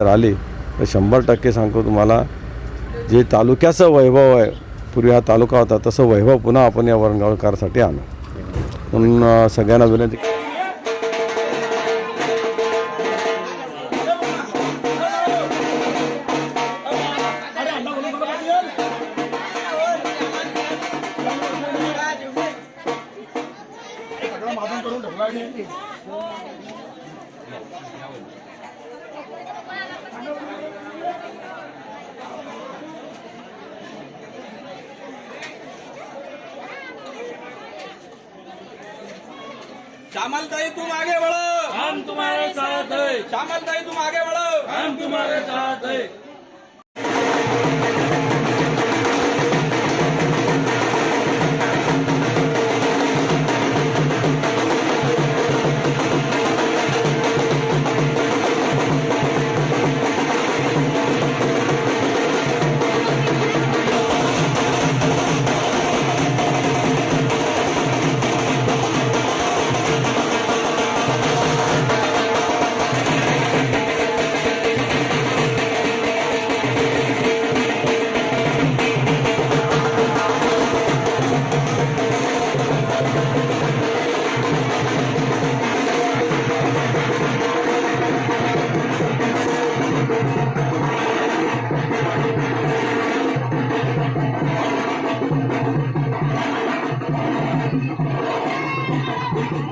जर आले. तर शंभर टक्के सांगतो तुम्हाला जे तालुक्याचं वैभव आहे पूर्वी हा तालुका होता तसं वैभव पुन्हा आपण या वरणगावकरासाठी आणू. म्हणून सगळ्यांना विनंती श्यामल ताई तुम आगे बढ़ो हम तुम्हारे साथ है. श्यामल ताई तुम आगे बढ़ो हम तुम्हारे साथ है.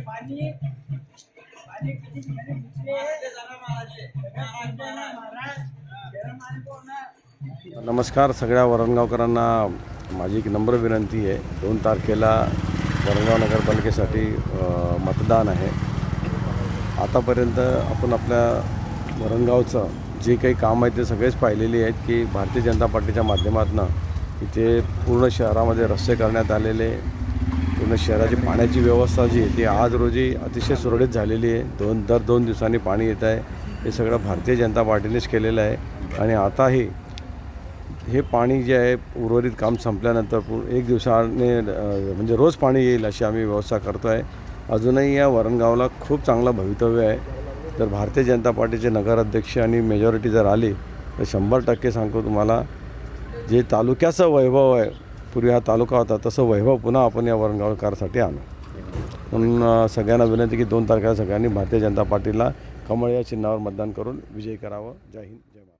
पाणी पाणी किती महाराज गरम आणतो ना नमस्कार सगळ्या वरणगावकरांना. माझी एक नम्र विनंती आहे. दोन तारखेला वरणगाव नगरपालिकेसाठी मतदान आहे. आतापर्यंत आपण आपल्या वरणगावचं जे काही काम आहे ते सगळेच पाहिलेली आहेत की भारतीय जनता पार्टीच्या माध्यमातून इथे पूर्ण शहरामध्ये रस्ते करण्यात आलेले पूर्ण शहराची पाण्याची व्यवस्था जी आहे ती आज रोजी अतिशय सुरळीत झालेली आहे. दोन दर दोन दिवसांनी पाणी येत आहे. हे सगळं भारतीय जनता पार्टीनेच केलेलं आहे. आणि आताही हे पाणी जे आहे उर्वरित काम संपल्यानंतर पू एक दिवसाने म्हणजे रोज पाणी येईल अशी आम्ही व्यवस्था करतो आहे अजूनही या वरणगावला खूप चांगलं भवितव्य आहे. तर भारतीय जनता पार्टीचे नगराध्यक्ष आणि मेजॉरिटी जर आली तर शंभर टक्के सांगतो तुम्हाला जे तालुक्याचं वैभव आहे पूर्वी हा तालुका होता तसं वैभव पुन्हा आपण या वरणगावकरसाठी आणू. म्हणून सगळ्यांना विनंती की दोन तारखेला सगळ्यांनी भारतीय जनता पार्टीला कमळ या चिन्हावर मतदान करून विजयी करावं. जय हिंद जय भारत.